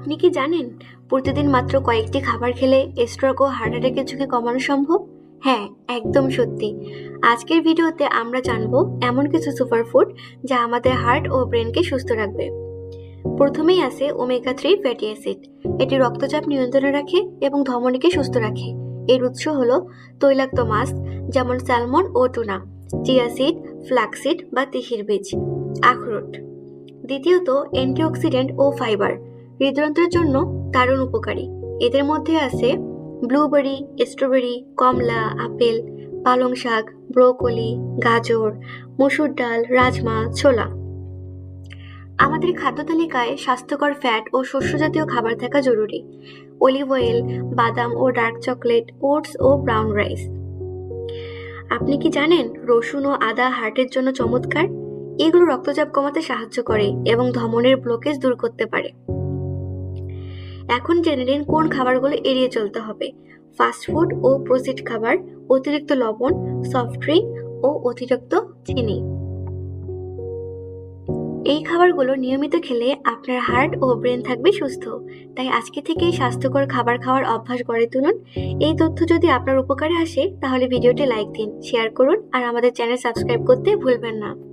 আপনি কি জানেন, প্রতিদিন মাত্র কয়েকটি খাবার খেলে স্ট্রোক ও হার্ট অ্যাটাকের ঝুঁকি কমানো সম্ভব? হ্যাঁ একদম সত্যি। আজকের ভিডিওতে আমরা জানব এমন কিছু সুপারফুড যা আমাদের হার্ট ও ব্রেনকে সুস্থ রাখবে। প্রথমেই আছে ওমেগা থ্রি ফ্যাটি অ্যাসিড। এটি রক্তচাপ নিয়ন্ত্রণে রাখে এবং ধমনীকে সুস্থ রাখে। এর উৎস হলো তৈলাক্ত মাছ, যেমন স্যালমন ও টুনা চিয়াসিড ফ্ল্যাক্সিড বা তিসির বীজ। আখরোট। দ্বিতীয়ত, অ্যান্টিঅক্সিডেন্ট ও ফাইবার। হৃদযন্ত্রের জন্য দারুণ উপকারী। এদের মধ্যে আছে ব্লুবেরি, স্ট্রবেরি, কমলা, আপেল, পালং শাক, ব্রোকলি, গাজর, মসুর ডাল, রাজমা, ছোলা। আমাদের খাদ্য তালিকায় স্বাস্থ্যকর ফ্যাট ও শস্য জাতীয় খাবার থাকা জরুরি। অলিভ অয়েল, বাদাম ও ডার্ক চকলেট, ওটস ও ব্রাউন রাইস। আপনি কি জানেন রসুন ও আদা হার্টের জন্য চমৎকার? এগুলো রক্তচাপ কমাতে সাহায্য করে এবং ধমনের ব্লকেজ দূর করতে পারে। এখন জেনে নিন কোন খাবারগুলো এড়িয়ে চলতে হবে। ফাস্টফুড ও প্রসিড খাবার, অতিরিক্ত লবণ, সফট ড্রিঙ্ক ও অতিরিক্ত চিনি। এই খাবারগুলো নিয়মিত খেলে আপনার হার্ট ও ব্রেন থাকবে সুস্থ। তাই আজকে থেকেই স্বাস্থ্যকর খাবার খাওয়ার অভ্যাস গড়ে তুলুন। এই তথ্য যদি আপনার উপকারে আসে, তাহলে ভিডিওটি লাইক দিন, শেয়ার করুন আর আমাদের চ্যানেল সাবস্ক্রাইব করতে ভুলবেন না।